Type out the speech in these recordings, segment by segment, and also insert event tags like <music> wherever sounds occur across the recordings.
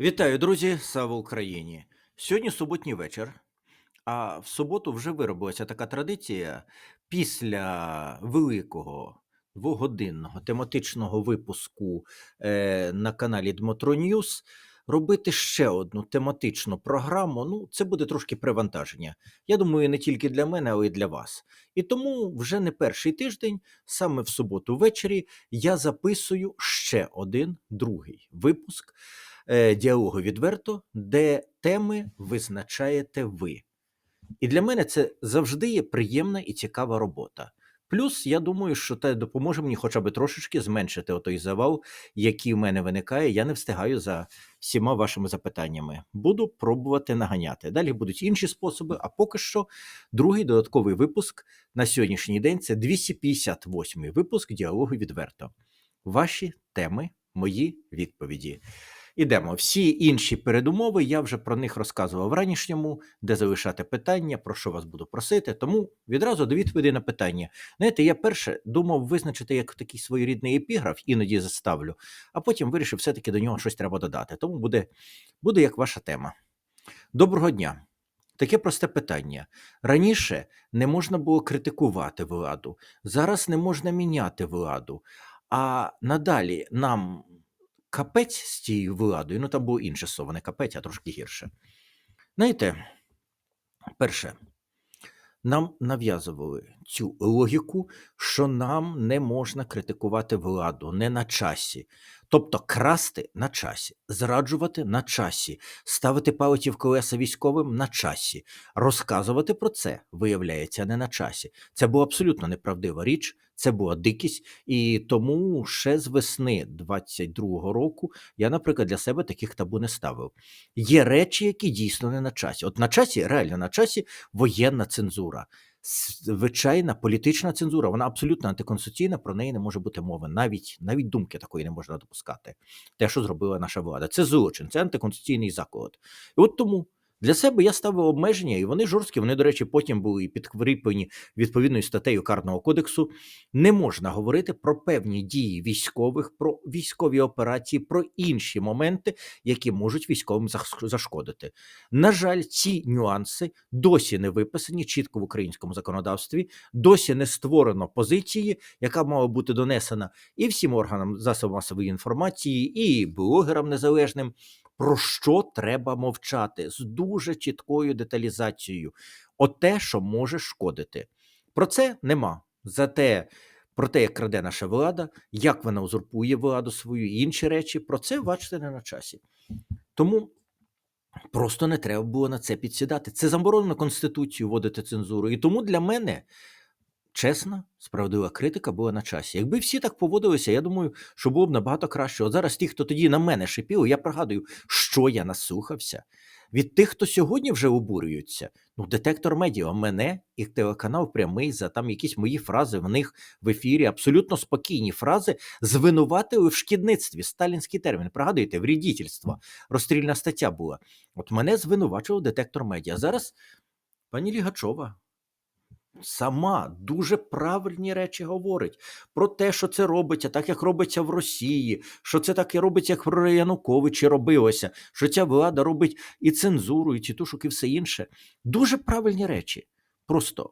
Вітаю, друзі! Слава Україні! Сьогодні суботній вечір, а в суботу вже виробилася така традиція після великого двогодинного тематичного випуску е, на каналі Дмитро Ньюс робити ще одну тематичну програму. Ну, це буде трошки привантаження. Я думаю, не тільки для мене, але й для вас. І тому вже не перший тиждень, саме в суботу ввечері, я записую ще один другий випуск діалогу відверто, де теми визначаєте ви. І для мене це завжди є приємна і цікава робота. Плюс, я думаю, що це допоможе мені хоча б трошечки зменшити отой завал, який в мене виникає. Я не встигаю за всіма вашими запитаннями. Буду пробувати наганяти. Далі будуть інші способи, а поки що другий додатковий випуск на сьогоднішній день це 258-й випуск діалогу відверто. Ваші теми, мої відповіді. Ідемо. Всі інші передумови я вже про них розказував в ранішньому, де залишати питання, про що вас буду просити. Тому відразу до відповіді на питання. Знаєте, я перше думав визначити як такий своєрідний епіграф, іноді заставлю, а потім вирішив, все-таки до нього щось треба додати. Тому буде, буде як ваша тема. Доброго дня. Таке просте питання. Раніше не можна було критикувати владу, зараз не можна міняти владу. А надалі нам капець з тією владою, ну там було інше слово, не капець, а трошки гірше. Знаєте, перше, нам нав'язували цю логіку, що нам не можна критикувати владу, не на часі. Тобто красти на часі, зраджувати на часі, ставити палиці в колеса військовим на часі, розказувати про це, виявляється, не на часі. Це була абсолютно неправдива річ, це була дикість, і тому ще з весни 22-го року я, наприклад, для себе таких табу не ставив. Є речі, які дійсно не на часі. От на часі, реально на часі воєнна цензура. Звичайна політична цензура, вона абсолютно антиконституційна, про неї не може бути мови. Навіть навіть думки такої не можна допускати. Те, що зробила наша влада, це злочин, це антиконституційний заклад. І от тому для себе я ставив обмеження, і вони жорсткі. Вони, до речі, потім були підкріплені відповідною статтею Карного кодексу. Не можна говорити про певні дії військових, про військові операції, про інші моменти, які можуть військовим зашкодити. На жаль, ці нюанси досі не виписані чітко в українському законодавстві, досі не створено позиції, яка мала бути донесена і всім органам засобів масової інформації, і блогерам незалежним. Про що треба мовчати з дуже чіткою деталізацією, от те, що може шкодити. Про це нема. Зате про те, як краде наша влада, як вона узурпує владу свою і інші речі, про це бачите не на часі. Тому просто не треба було на це підсідати. Це заборонено Конституцією вводити цензуру. І тому для мене чесна, справедлива критика була на часі. Якби всі так поводилися, я думаю, що було б набагато краще. От зараз ті, хто тоді на мене шипіли, я пригадую, що я наслухався. Від тих, хто сьогодні вже обурюються, ну, детектор медіа, мене і телеканал прямий за там якісь мої фрази в них в ефірі, абсолютно спокійні фрази, звинуватили в шкідництві. Сталінський термін. Пригадуєте, врідітельство. Розстрільна стаття була. От мене звинувачував детектор медіа. Зараз пані Лігачова сама дуже правильні речі говорить про те, що це робиться так, як робиться в Росії, що це так і робиться, як при Януковичі робилося, що ця влада робить і цензуру, і тітушок, і все інше. Дуже правильні речі. Просто,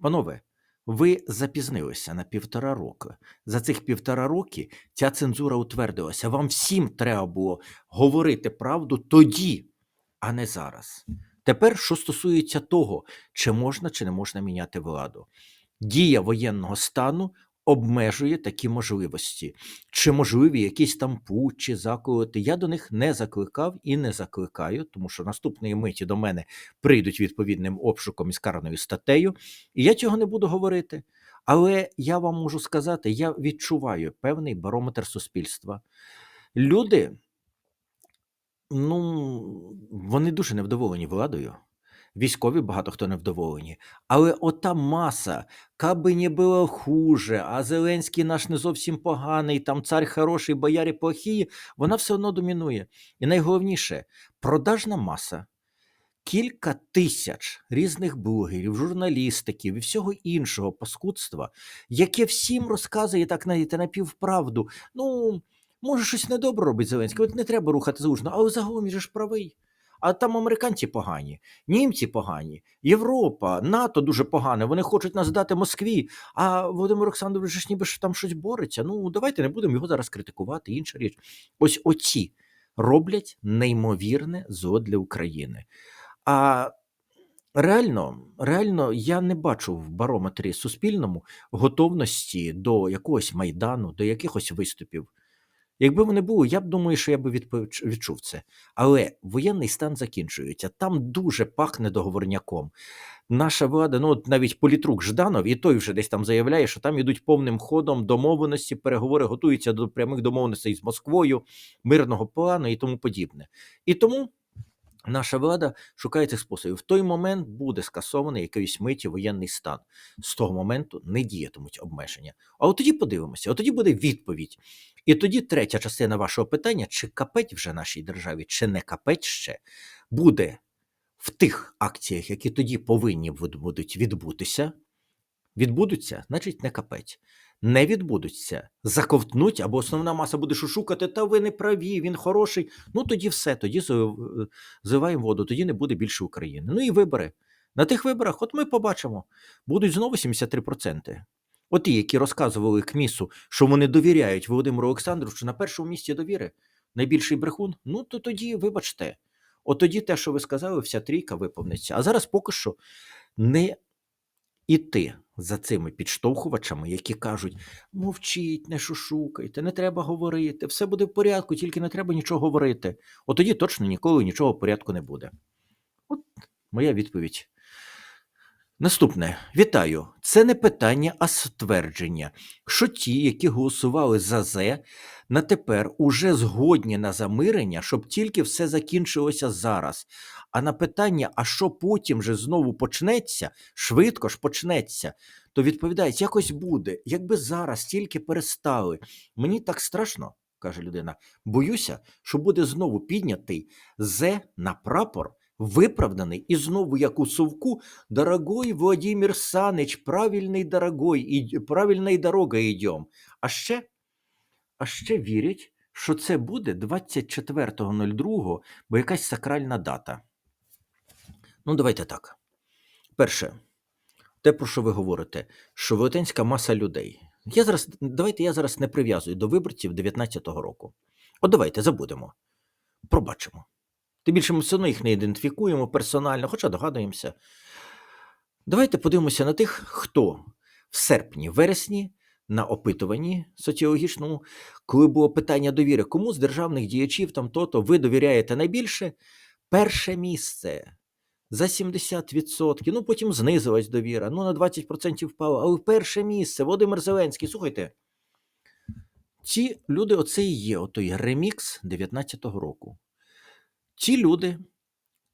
панове, ви запізнилися на півтора року. За цих півтора роки ця цензура утвердилася. Вам всім треба було говорити правду тоді, а не зараз. Тепер, що стосується того, чи можна чи не можна міняти владу, дія воєнного стану обмежує такі можливості. Чи можливі якісь там путчі, заколоти? Я до них не закликав і не закликаю, тому що наступної миті до мене прийдуть відповідним обшуком із карною статтею, і я цього не буду говорити. Але я вам можу сказати, я відчуваю певний барометр суспільства. Люди Ну, вони дуже невдоволені владою. Військові багато хто невдоволені. Але ота маса, каби не було хуже, а Зеленський наш не зовсім поганий, там цар хороший, боярі плохі, вона все одно домінує. І найголовніше продажна маса. Кілька тисяч різних блогерів, журналістиків і всього іншого паскудства, яке всім розказує так навіть напівправду. Ну, Може, щось недобре робить Зеленський, от не треба рухати залужно, але загалом він ж правий. А там американці погані, німці погані, Європа, НАТО дуже погане. Вони хочуть нас дати Москві. А Володимир Олександрович ж ніби там щось бореться. Ну давайте не будемо його зараз критикувати. Інша річ. Ось оці роблять неймовірне зло для України. А реально, реально, я не бачу в барометрі суспільному готовності до якогось майдану, до якихось виступів. Якби вони були, я б думаю, що я відпоч- відчув це. Але воєнний стан закінчується. Там дуже пахне договорняком. Наша влада, ну от навіть політрук Жданов, і той вже десь там заявляє, що там ідуть повним ходом домовленості, переговори готуються до прямих домовленостей з Москвою, мирного плану і тому подібне. І тому наша влада шукає цих способів. В той момент буде скасований якоїсь миті воєнний стан. З того моменту не діятимуть обмеження. А от тоді подивимося, от тоді буде відповідь. І тоді третя частина вашого питання: чи капеть вже нашій державі, чи не капеть ще, буде в тих акціях, які тоді повинні будуть відбутися, відбудуться, значить не капець. Не відбудуться, заковтнуть, або основна маса буде шушукати, та ви не праві, він хороший. Ну тоді все, тоді зливаємо воду, тоді не буде більше України. Ну і вибори. На тих виборах, от ми побачимо, будуть знову 73%. От ті, які розказували КМІСу, що вони довіряють Володимиру Олександровичу на першому місці довіри, найбільший брехун, ну то тоді, вибачте, от тоді те, що ви сказали, вся трійка виповниться. А зараз поки що не іти за цими підштовхувачами, які кажуть: мовчіть, не шушукайте, не треба говорити, все буде в порядку, тільки не треба нічого говорити. От тоді точно ніколи нічого в порядку не буде. От моя відповідь. Наступне, вітаю. Це не питання, а ствердження, що ті, які голосували за ЗЕ, на тепер уже згодні на замирення, щоб тільки все закінчилося зараз. А на питання, а що потім же знову почнеться, швидко ж почнеться, то відповідають, якось буде, якби зараз тільки перестали. Мені так страшно, каже людина. Боюся, що буде знову піднятий Зе на прапор, виправданий, і знову, як у совку, дорогой Владимир Санич, правильний дорогой, і правильною дорогою йдем. А ще, а ще вірять, що це буде 24.02, бо якась сакральна дата. Ну, давайте так. Перше, те, про що ви говорите, що велетенська маса людей. Я зараз, давайте я зараз не прив'язую до виборців 19-го року. От давайте забудемо. Пробачимо. Тим більше ми все одно їх не ідентифікуємо персонально, хоча догадуємося. Давайте подивимося на тих, хто в серпні, вересні на опитуванні соціологічному, коли було питання довіри, кому з державних діячів там то-то ви довіряєте найбільше, перше місце за 70%, ну потім знизилась довіра, ну на 20% впала, але перше місце Володимир Зеленський. Слухайте, ці люди, оце і є отой ремікс 19-го року. Ці люди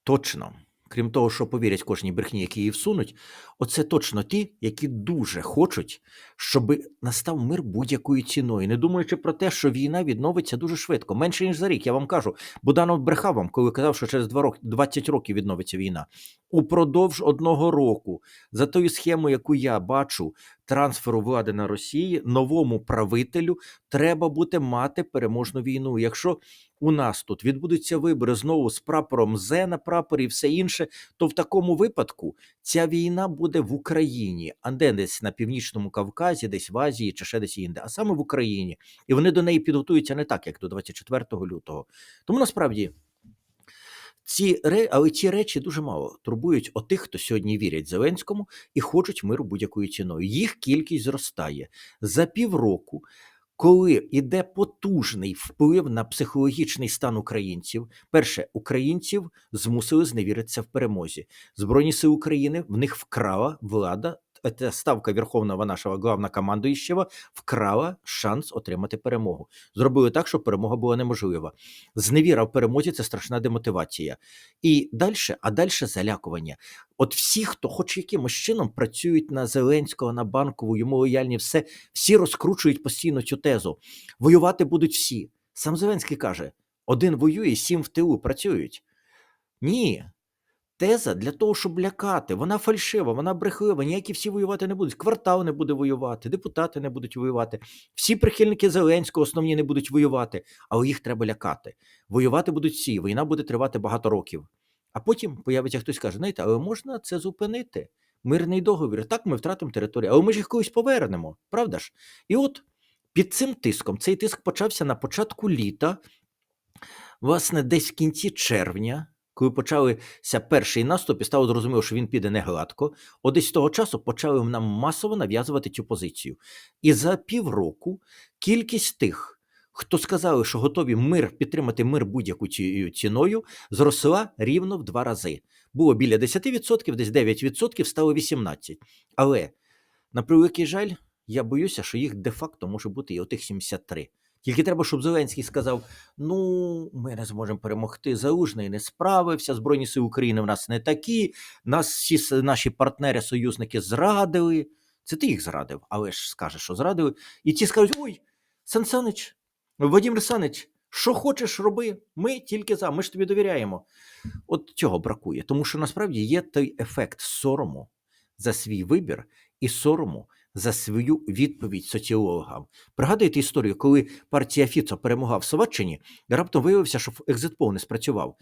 точно, крім того, що повірять кожній брехні, які її всунуть, оце точно ті, які дуже хочуть, щоб настав мир будь-якою ціною, не думаючи про те, що війна відновиться дуже швидко, менше ніж за рік. Я вам кажу, Буданов брехав вам, коли казав, що через 2 роки, 20 років відновиться війна. Упродовж одного року, за тою схемою, яку я бачу, трансферу влади на Росії, новому правителю треба буде мати переможну війну. Якщо у нас тут відбудуться вибори знову з прапором Зе на прапорі і все інше, то в такому випадку ця війна буде в Україні, а не десь на північному Кавказі, десь в Азії чи ще десь інде, а саме в Україні. І вони до неї підготуються не так, як до 24 лютого. Тому насправді. Ці але ці речі дуже мало турбують отих, хто сьогодні вірять Зеленському і хочуть миру будь-якою ціною. Їх кількість зростає за півроку. Коли йде потужний вплив на психологічний стан українців, перше українців змусили зневіритися в перемозі. Збройні сили України в них вкрала влада. Ця ставка Верховного нашого главнокомандуючого вкрала шанс отримати перемогу. Зробили так, щоб перемога була неможлива. Зневіра в перемозі це страшна демотивація. І далі, а далі залякування. От всі, хто хоч якимось чином працюють на Зеленського, на банкову, йому лояльні, все, всі розкручують постійно цю тезу. Воювати будуть всі. Сам Зеленський каже: один воює, сім в тилу працюють. Ні. Теза для того, щоб лякати. Вона фальшива, вона брехлива. Ніякі всі воювати не будуть. Квартал не буде воювати, депутати не будуть воювати. Всі прихильники Зеленського основні не будуть воювати, але їх треба лякати. Воювати будуть всі. Війна буде тривати багато років. А потім появиться хтось каже: знаєте, але можна це зупинити? Мирний договір. Так, ми втратимо територію, але ми ж їх колись повернемо, правда ж? І от під цим тиском цей тиск почався на початку літа, власне, десь в кінці червня, коли почалися перший наступ, і стало зрозуміло, що він піде не гладко. От з того часу почали нам масово нав'язувати цю позицію. І за півроку кількість тих, хто сказали, що готові мир підтримати мир будь-яку ці- ціною, зросла рівно в два рази. Було біля 10%, десь 9%, стало 18%. Але, на превеликий жаль, я боюся, що їх де-факто може бути і отих 73. Тільки треба, щоб Зеленський сказав: ну, ми не зможемо перемогти. Залужний не справився, Збройні сили України в нас не такі, нас всі наші партнери-союзники зрадили. Це ти їх зрадив, але ж скажеш, що зрадили. І ті скажуть: ой, Сан Санич, Вадим Санич, що хочеш, роби. Ми тільки за, ми ж тобі довіряємо. От цього бракує, тому що насправді є той ефект сорому за свій вибір і сорому за свою відповідь соціологам. Пригадуєте історію, коли партія Фіцо перемогла в Словаччині, раптом виявився, що екзитпол не спрацював.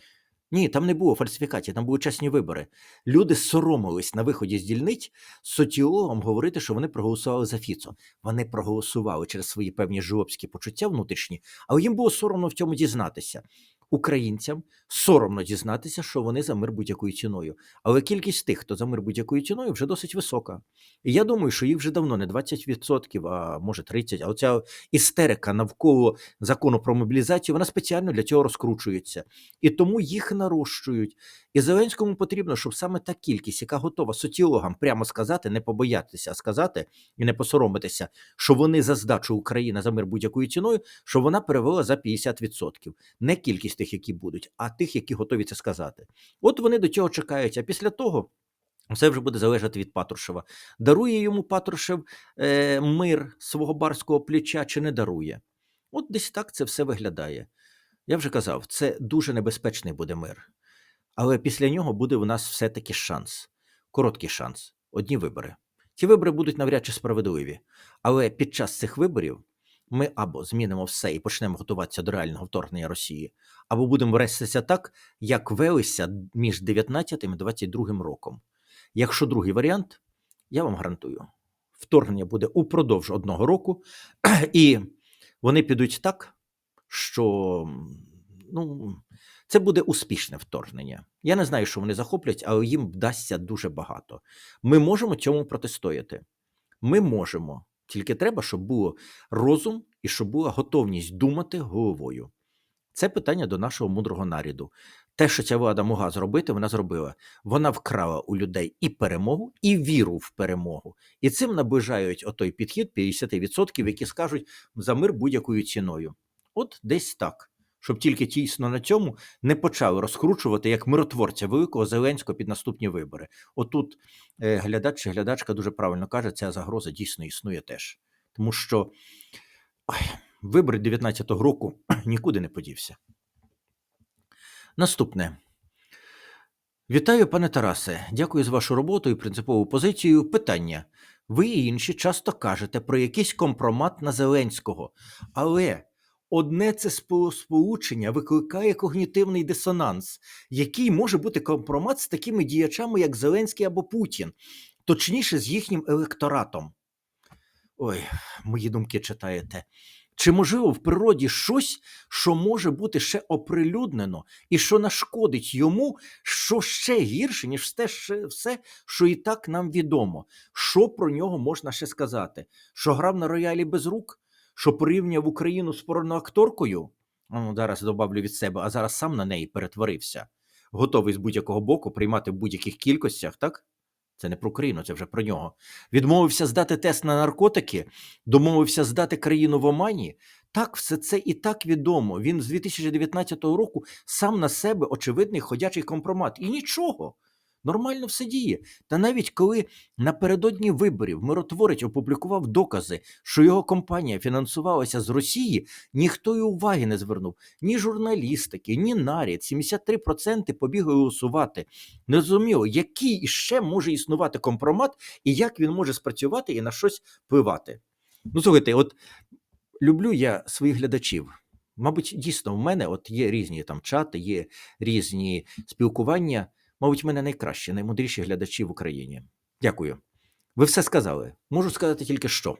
Ні, там не було фальсифікації, там були чесні вибори. Люди соромились на виході з дільниць соціологам говорити, що вони проголосували за Фіцо. Вони проголосували через свої певні жлобські почуття внутрішні, але їм було соромно в цьому дізнатися. Українцям соромно дізнатися, що вони за мир будь-якою ціною. Але кількість тих, хто за мир будь-якою ціною, вже досить висока. І я думаю, що їх вже давно не 20%, а може 30%. А оця істерика навколо закону про мобілізацію, вона спеціально для цього розкручується. І тому їх нарощують. І Зеленському потрібно, щоб саме та кількість, яка готова соціологам прямо сказати, не побоятися, а сказати і не посоромитися, що вони за здачу України за мир будь-якою ціною, що вона перевела за 50%. Не кількість тих, які будуть, а тих, які готові це сказати. От вони до цього чекають. А після того. Все вже буде залежати від Патрушева. Дарує йому Патрушев е, мир свого барського плеча чи не дарує. От десь так це все виглядає. Я вже казав, це дуже небезпечний буде мир. Але після нього буде у нас все-таки шанс. Короткий шанс. Одні вибори. Ці вибори будуть навряд чи справедливі. Але під час цих виборів ми або змінимо все і почнемо готуватися до реального вторгнення Росії, або будемо вестися так, як велися між 19 і 22 роком. Якщо другий варіант, я вам гарантую, вторгнення буде упродовж одного року, <clears throat> і вони підуть так, що ну, це буде успішне вторгнення. Я не знаю, що вони захоплять, але їм вдасться дуже багато. Ми можемо цьому протистояти. Ми можемо. Тільки треба, щоб було розум і щоб була готовність думати головою. Це питання до нашого мудрого наряду. Те, що ця влада могла зробити, вона зробила. Вона вкрала у людей і перемогу, і віру в перемогу. І цим наближають отой підхід 50%, які скажуть за мир будь-якою ціною. От десь так. Щоб тільки тісно на цьому не почали розкручувати як миротворця великого Зеленського під наступні вибори. Отут е, глядач чи глядачка дуже правильно каже, ця загроза дійсно існує теж. Тому що ой, вибори 19-го року <clears throat> нікуди не подівся. Наступне. Вітаю, пане Тарасе. Дякую за вашу роботу і принципову позицію. Питання. Ви і інші часто кажете про якийсь компромат на Зеленського, але одне це спо- сполучення викликає когнітивний дисонанс, який може бути компромат з такими діячами, як Зеленський або Путін, точніше, з їхнім електоратом. Ой, мої думки читаєте. Чи можливо в природі щось, що може бути ще оприлюднено, і що нашкодить йому, що ще гірше, ніж все, все, що і так нам відомо? Що про нього можна ще сказати? Що грав на роялі без рук? Що порівняв Україну з порноакторкою? Ну, зараз добавлю від себе, а зараз сам на неї перетворився. Готовий з будь-якого боку приймати в будь-яких кількостях, так? Це не про Україну, це вже про нього. Відмовився здати тест на наркотики, домовився здати країну в Омані. Так, все це і так відомо. Він з 2019 року сам на себе очевидний ходячий компромат. І нічого. Нормально все діє. Та навіть коли напередодні виборів миротворець опублікував докази, що його компанія фінансувалася з Росії, ніхто й уваги не звернув. Ні журналістики, ні наряд. 73% побігли голосувати. Не зрозуміло, який іще може існувати компромат, і як він може спрацювати і на щось впливати. Ну, слухайте, от люблю я своїх глядачів. Мабуть, дійсно, в мене от є різні там чати, є різні спілкування. Мабуть, в мене найкращі, наймудріші глядачі в Україні. Дякую. Ви все сказали. Можу сказати тільки що.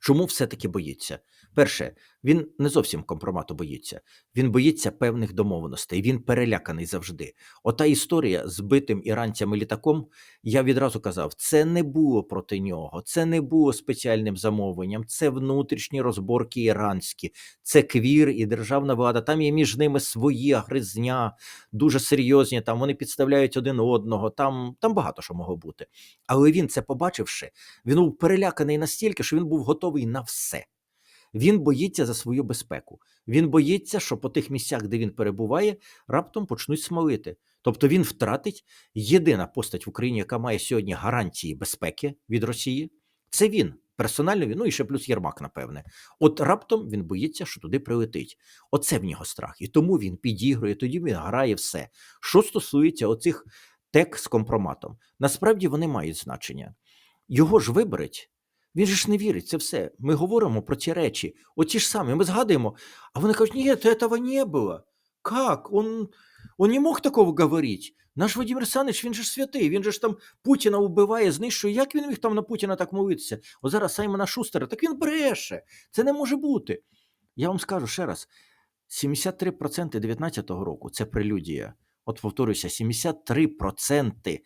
Чому все-таки боїться? Перше, він не зовсім компромату боїться. Він боїться певних домовленостей. Він переляканий завжди. Ота історія з битим іранцями літаком. Я відразу казав, це не було проти нього, це не було спеціальним замовленням, це внутрішні розборки іранські, це квір і державна влада. Там є між ними свої гризня, дуже серйозні. Там вони підставляють один одного. Там, там багато що могло бути. Але він це побачивши, він був переляканий настільки, що він був готовий на все. Він боїться за свою безпеку. Він боїться, що по тих місцях, де він перебуває, раптом почнуть смолити. Тобто він втратить єдина постать в Україні, яка має сьогодні гарантії безпеки від Росії. Це він. Персонально він, ну і ще плюс Єрмак, напевне. От раптом він боїться, що туди прилетить. Оце в нього страх. І тому він підігрує, тоді він грає все. Що стосується оцих тек з компроматом, насправді вони мають значення. Його ж виберуть. Він же ж не вірить, це все. Ми говоримо про ці речі, оті ж самі, ми згадуємо, а вони кажуть, ні, этого не було. Как? Он, он не мог такого говорити. Наш Владимир Саныч, він же ж святий, він же ж там Путіна вбиває, знищує. Як він міг там на Путіна так молитися? О зараз Саймона Шустера, так він бреше. Це не може бути. Я вам скажу ще раз: 73% 19-го року це прелюдія. От повторюся, 73%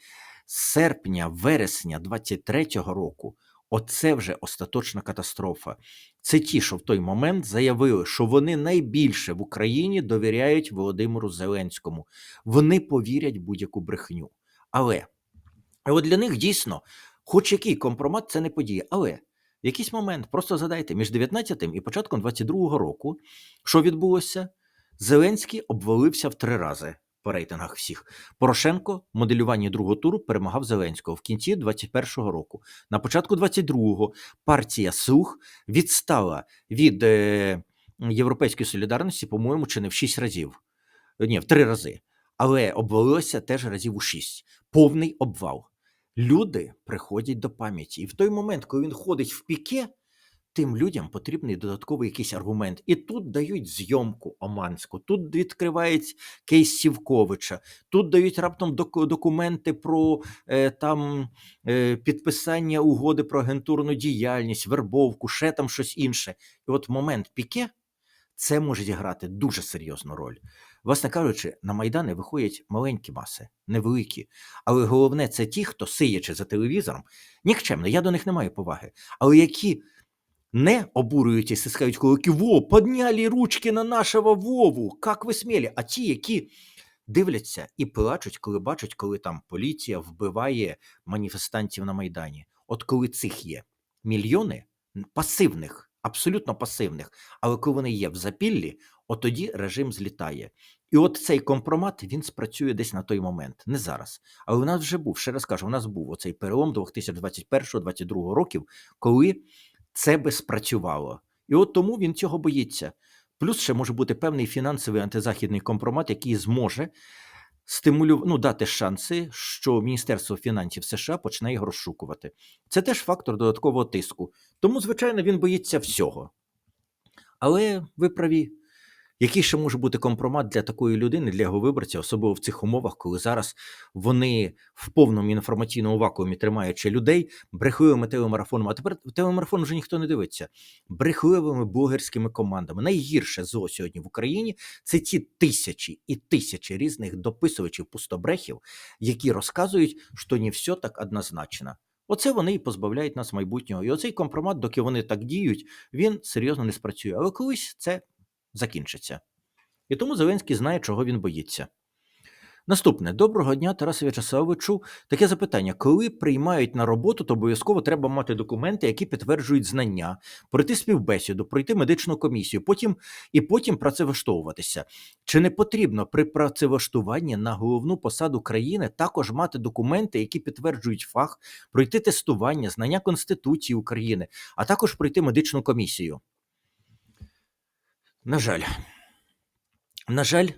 серпня, вересня 23-го року. Оце вже остаточна катастрофа. Це ті, що в той момент заявили, що вони найбільше в Україні довіряють Володимиру Зеленському. Вони повірять будь-яку брехню. Але от для них дійсно, хоч який компромат, це не подія. Але в якийсь момент, просто згадайте, між 19 і початком 22-го року, що відбулося? Зеленський обвалився в три рази по рейтингах всіх. Порошенко в моделюванні другого туру перемагав Зеленського в кінці 21-го року. На початку 22-го партія Сух відстала від е, Європейської солідарності, по-моєму, чи не в 6 разів. Ні, в 3 рази. Але обвалилося теж разів у 6. Повний обвал. Люди приходять до пам'яті. І в той момент, коли він ходить в піке, тим людям потрібний додатковий якийсь аргумент. І тут дають зйомку Оманську, тут відкривають кейс Сівковича, тут дають раптом док- документи про е, там е, підписання угоди про агентурну діяльність, вербовку, ще там щось інше. І от момент піке це може зіграти дуже серйозну роль. Власне кажучи, на Майдани виходять маленькі маси, невеликі. Але головне, це ті, хто сиячи за телевізором, нікчемно, я до них не маю поваги, але які не обурюють і стискають кулаки, во, підняли ручки на нашого Вову, як ви сміли? А ті, які дивляться і плачуть, коли бачать, коли там поліція вбиває маніфестантів на Майдані. От коли цих є мільйони пасивних, абсолютно пасивних, але коли вони є в запіллі, от тоді режим злітає. І от цей компромат він спрацює десь на той момент, не зараз. Але у нас вже був, ще раз кажу, у нас був оцей перелом 2021-2022 років, коли це би спрацювало. І от тому він цього боїться. Плюс ще може бути певний фінансовий антизахідний компромат, який зможе стимулю... ну, дати шанси, що Міністерство фінансів США почне його розшукувати. Це теж фактор додаткового тиску. Тому, звичайно, він боїться всього. Але ви праві. Який ще може бути компромат для такої людини, для його виборця, особливо в цих умовах, коли зараз вони в повному інформаційному вакуумі тримаючи людей брехливими телемарафонами. А тепер телемарафон вже ніхто не дивиться. Брехливими блогерськими командами. Найгірше зло сьогодні в Україні це ті тисячі і тисячі різних дописувачів пустобрехів, які розказують, що не все так однозначно. Оце вони і позбавляють нас майбутнього. І оцей компромат, доки вони так діють, він серйозно не спрацює. Але колись це закінчиться. І тому Зеленський знає, чого він боїться. Наступне доброго дня, Тарасе В'ячеславовичу. Таке запитання: коли приймають на роботу, то обов'язково треба мати документи, які підтверджують знання, пройти співбесіду, пройти медичну комісію, потім і потім працевлаштовуватися. Чи не потрібно при працевлаштуванні на головну посаду країни також мати документи, які підтверджують фах, пройти тестування, знання Конституції України, а також пройти медичну комісію? На жаль, на жаль,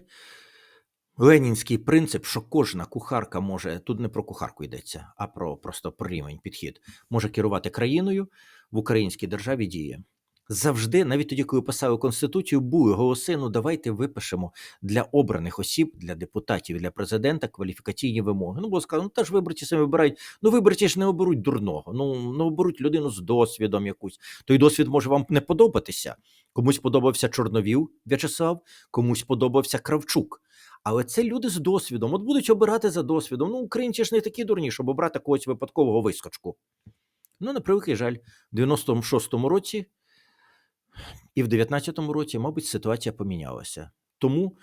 ленінський принцип, що кожна кухарка може, тут не про кухарку йдеться, а про просто про рівень підхід, може керувати країною в українській державі діє. Завжди, навіть тоді, коли писали Конституцію, були голоси, ну давайте випишемо для обраних осіб, для депутатів, для президента кваліфікаційні вимоги. Ну, було сказано, ну та ж виборці самі вибирають. Ну, виборці ж не оберуть дурного, ну, ну оберуть людину з досвідом якусь. Той досвід може вам не подобатися. Комусь подобався Чорновіл В'ячеслав, комусь подобався Кравчук. Але це люди з досвідом. От будуть обирати за досвідом. Ну, українці ж не такі дурні, щоб обрати когось випадкового вискочку. Ну, на превеликий жаль, в 96-му році і в 19-му році, мабуть, ситуація помінялася. Тому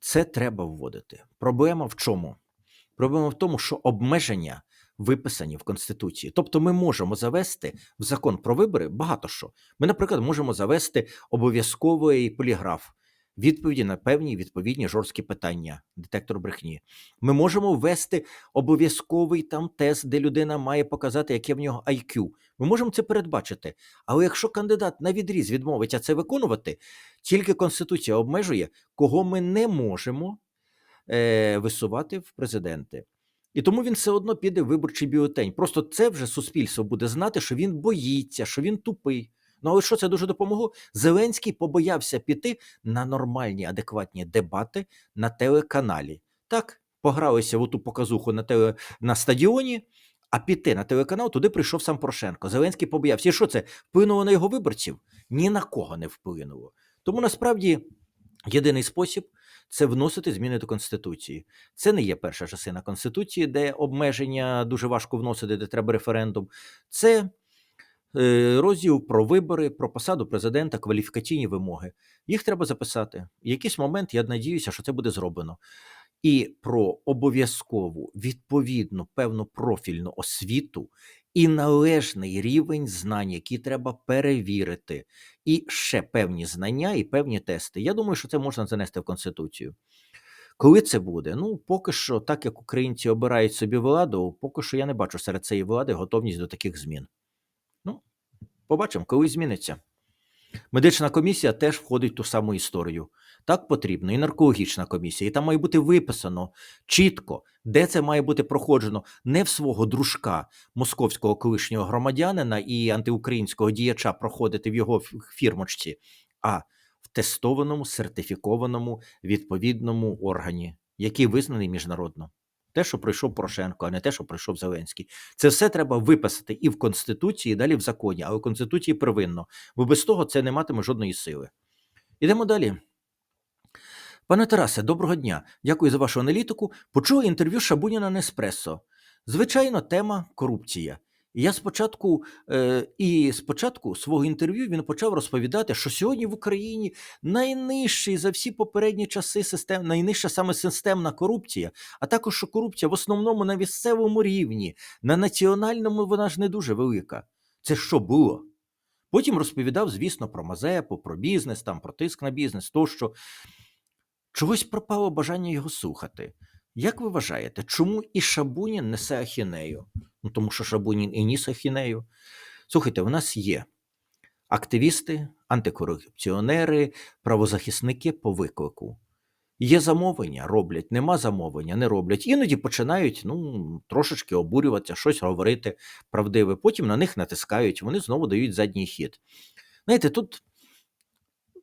це треба вводити. Проблема в чому? Проблема в тому, що обмеження виписані в Конституції. Тобто ми можемо завести в закон про вибори багато що. Ми, наприклад, можемо завести обов'язковий поліграф. Відповіді на певні відповідні жорсткі питання, детектор брехні. Ми можемо ввести обов'язковий там тест, де людина має показати, яке в нього IQ. Ми можемо це передбачити. Але якщо кандидат на відріз відмовиться це виконувати, тільки Конституція обмежує, кого ми не можемо е, висувати в президенти. І тому він все одно піде в виборчий бюлетень. Просто це вже суспільство буде знати, що він боїться, що він тупий. Ну але що це дуже допомогло? Зеленський побоявся піти на нормальні, адекватні дебати на телеканалі. Так, погралися в ту показуху на теле на стадіоні, а піти на телеканал туди прийшов сам Порошенко. Зеленський побоявся. І що це вплинуло на його виборців? Ні на кого не вплинуло. Тому насправді єдиний спосіб це вносити зміни до Конституції. Це не є перша частина Конституції, де обмеження дуже важко вносити, де треба референдум. Це розділ про вибори, про посаду президента, кваліфікаційні вимоги. Їх треба записати. В якийсь момент я надіюся, що це буде зроблено. І про обов'язкову відповідну певну профільну освіту і належний рівень знань, які треба перевірити, і ще певні знання і певні тести. Я думаю, що це можна занести в Конституцію. Коли це буде? Ну, поки що, так як українці обирають собі владу, поки що я не бачу серед цієї влади готовність до таких змін. Побачимо, коли зміниться. Медична комісія теж входить в ту саму історію. Так потрібно, і наркологічна комісія, і там має бути виписано чітко, де це має бути проходжено не в свого дружка московського колишнього громадянина і антиукраїнського діяча проходити в його фірмочці, а в тестованому, сертифікованому відповідному органі, який визнаний міжнародно. Те, що пройшов Порошенко, а не те, що пройшов Зеленський. Це все треба виписати і в Конституції, і далі в законі, але в Конституції первинно, бо без того це не матиме жодної сили. Ідемо далі. Пане Тарасе, доброго дня. Дякую за вашу аналітику. Почув інтерв'ю Шабуніна на Еспресо. Звичайно, тема корупція. Я спочатку, е, і спочатку свого інтерв'ю він почав розповідати, що сьогодні в Україні найнижчий за всі попередні часи систем, найнижча саме системна корупція, а також що корупція в основному на місцевому рівні, на національному вона ж не дуже велика. Це що було? Потім розповідав, звісно, про Мазепу, про бізнес, там, про тиск на бізнес, тощо. Чогось пропало бажання його слухати. Як ви вважаєте, чому і Шабунін несе ахінею? Ну, тому що Шабунін і ніс ахінею. Слухайте, у нас є активісти, антикорупціонери, правозахисники по виклику. Є замовлення, роблять, нема замовлення, не роблять. Іноді починають ну, трошечки обурюватися, щось говорити правдиве. Потім на них натискають, вони знову дають задній хід. Знаєте, тут,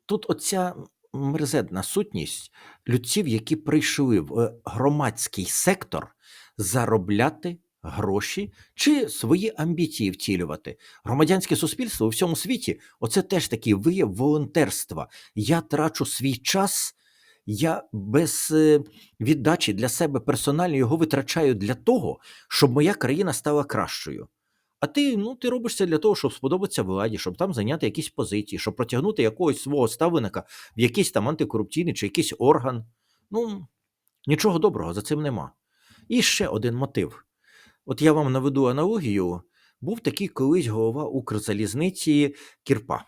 тут оця мерзедна сутність людців, які прийшли в е, громадський сектор заробляти гроші чи свої амбіції втілювати. Громадянське суспільство у всьому світі оце теж такий вияв волонтерства. Я трачу свій час. Я без е, віддачі для себе персонально його витрачаю для того, щоб моя країна стала кращою. А ти, ну, ти робиш це для того, щоб сподобатися владі, щоб там зайняти якісь позиції, щоб протягнути якогось свого ставленика в якийсь там антикорупційний чи якийсь орган. Ну, Нічого доброго за цим нема. І ще один мотив. От я вам наведу аналогію. Був такий колись голова Укрзалізниці Кірпа.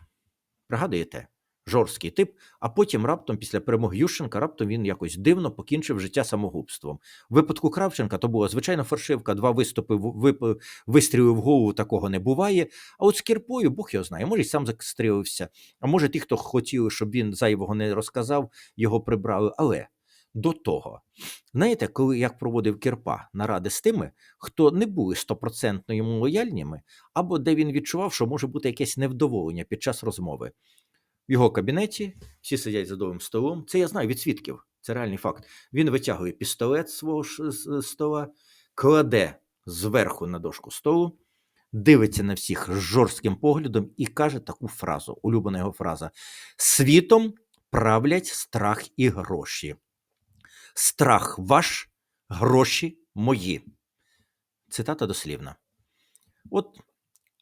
Пригадуєте? Жорсткий тип, а потім раптом, після перемоги Ющенка, раптом він якось дивно покінчив життя самогубством. В випадку Кравченка то була звичайна фальшивка, два виступи вип- вистріли в голову такого не буває. А от з Кірпою Бог його знає, може, й сам застрілився, а може, ті, хто хотіли, щоб він зайвого не розказав, його прибрали. Але до того, знаєте, коли як проводив Кірпа наради з тими, хто не були стопроцентно йому лояльними, або де він відчував, що може бути якесь невдоволення під час розмови. В його кабінеті всі сидять за довгим столом. Це я знаю від свідків, це реальний факт. Він витягує пістолет з свого стола, кладе зверху на дошку столу, дивиться на всіх жорстким поглядом і каже таку фразу, улюблена його фраза: Світом правлять страх і гроші. Страх ваш, гроші мої. Цитата дослівна. От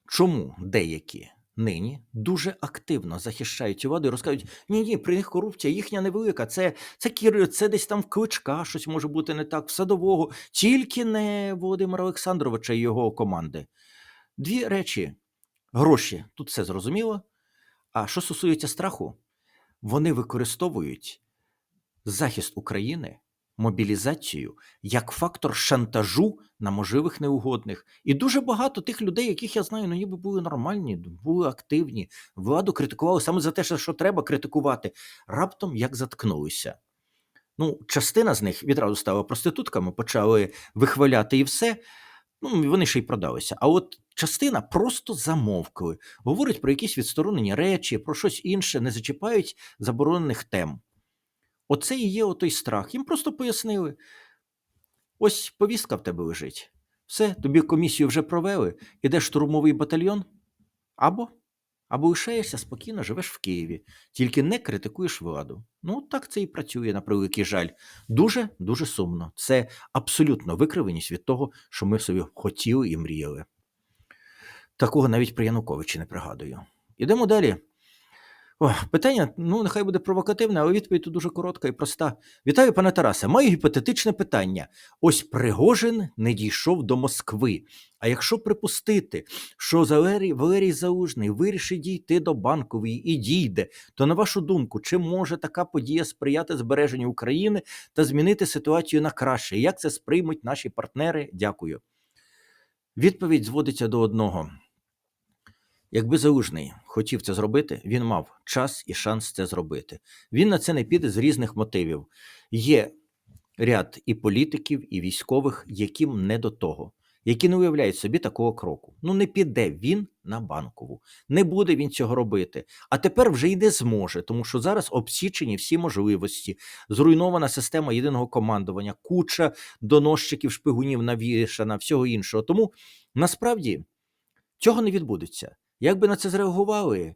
чому деякі нині дуже активно захищають цю і розказують: ні, ні, при них корупція їхня невелика. Це, це Кір, це десь там в кличка, щось може бути не так, в садового, тільки не Володимира Олександровича і його команди. Дві речі: гроші, тут все зрозуміло. А що стосується страху, вони використовують захист України, мобілізацію як фактор шантажу на можливих неугодних. І дуже багато тих людей, яких я знаю, ну ніби були нормальні, були активні, владу критикували саме за те, що- треба критикувати. Раптом як заткнулися. Ну, частина з них відразу стала проститутками, почали вихваляти і все. Ну, вони ще й продалися. А от частина просто замовкли, говорять про якісь відсторонені речі, про щось інше, не зачіпають заборонених тем. Оце і є отой страх. Їм просто пояснили: ось повістка в тебе лежить. Все, тобі комісію вже провели, ідеш штурмовий батальйон, або, або лишаєшся спокійно, живеш в Києві, тільки не критикуєш владу. Ну, так це і працює, на превеликий жаль. Дуже дуже сумно. Це абсолютно викривленість від того, що ми собі хотіли і мріяли. Такого навіть при Януковичі не пригадую. Ідемо далі. О, питання, ну, нехай буде провокативне, але відповідь дуже коротка і проста. Вітаю, пане Тарасе. Маю гіпотетичне питання. Ось Пригожин не дійшов до Москви. А якщо припустити, що Валерій, Валерій Залужний вирішить дійти до банкової і дійде, то на вашу думку, чи може така подія сприяти збереженню України та змінити ситуацію на краще? Як це сприймуть наші партнери? Дякую. Відповідь зводиться до одного. Якби Залужний хотів це зробити, він мав час і шанс це зробити. Він на це не піде з різних мотивів. Є ряд і політиків, і військових, яким не до того, які не уявляють собі такого кроку. Ну не піде він на банкову, не буде він цього робити. А тепер вже й не зможе, тому що зараз обсічені всі можливості, зруйнована система єдиного командування, куча доносчиків, шпигунів навішана, всього іншого. Тому насправді цього не відбудеться. Як би на це зреагували?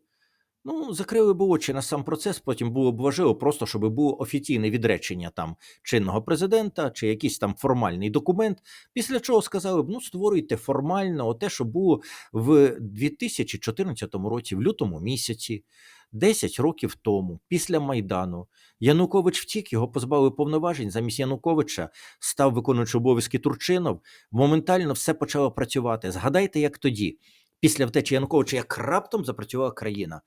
Ну, закрили б очі на сам процес, потім було б важливо просто, щоб було офіційне відречення там чинного президента чи якийсь там формальний документ. Після чого сказали б, ну створюйте формально те, що було в 2014 році, в лютому місяці, 10 років тому, після Майдану. Янукович втік, його позбавили повноважень. Замість Януковича став виконуючий обов'язки Турчинов. Моментально все почало працювати. Згадайте, як тоді, після втечі Януковича, як раптом запрацювала країна.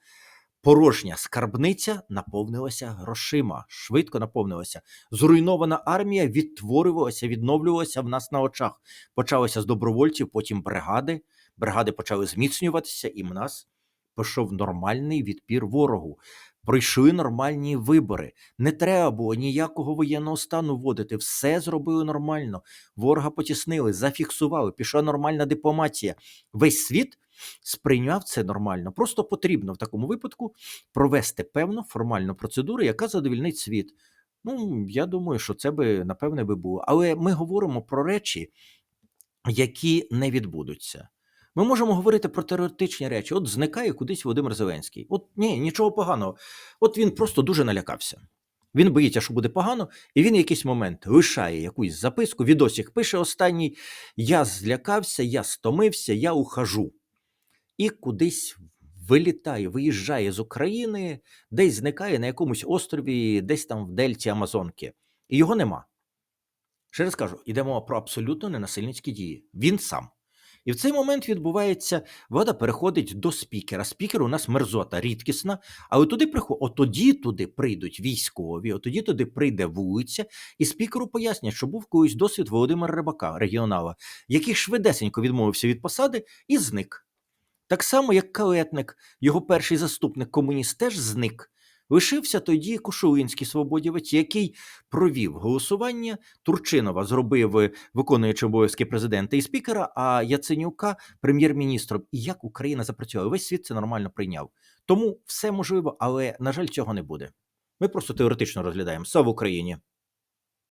Порожня скарбниця наповнилася грошима, швидко наповнилася. Зруйнована армія відтворювалася, відновлювалася в нас на очах. Почалося з добровольців, потім бригади. Бригади почали зміцнюватися, і в нас пішов нормальний відпір ворогу. Пройшли нормальні вибори. Не треба було ніякого воєнного стану вводити. Все зробили нормально. Ворога потіснили, зафіксували. Пішла нормальна дипломатія. Весь світ сприйняв це нормально. Просто потрібно в такому випадку провести певну формальну процедуру, яка задовільнить світ. Ну, я думаю, що це би напевне би було. Але ми говоримо про речі, які не відбудуться. Ми можемо говорити про теоретичні речі. От зникає кудись Володимир Зеленський. От ні, нічого поганого. От він просто дуже налякався. Він боїться, що буде погано, і він в якийсь момент лишає якусь записку, відосик пише останній: Я злякався, я стомився, я ухожу. І кудись вилітає, виїжджає з України, десь зникає на якомусь острові, десь там в Дельті Амазонки. І його нема. Ще раз кажу, йдемо про абсолютно ненасильницькі дії. Він сам. І в цей момент відбувається, влада переходить до спікера. Спікер у нас мерзота, рідкісна, але туди приходить, от тоді туди прийдуть військові, от тоді туди прийде вулиця, і спікеру пояснять, що був колись досвід Володимира Рибака, регіонала, який швидесенько відмовився від посади і зник. Так само, як Калетник, його перший заступник комуніст теж зник. Лишився тоді Кошулинський свободівець, який провів голосування. Турчинова зробив е, виконуючи обов'язки президента і спікера, а Яценюка прем'єр-міністром. І як Україна запрацювала, весь світ це нормально прийняв. Тому все можливо, але на жаль, цього не буде. Ми просто теоретично розглядаємо. Слава Україні!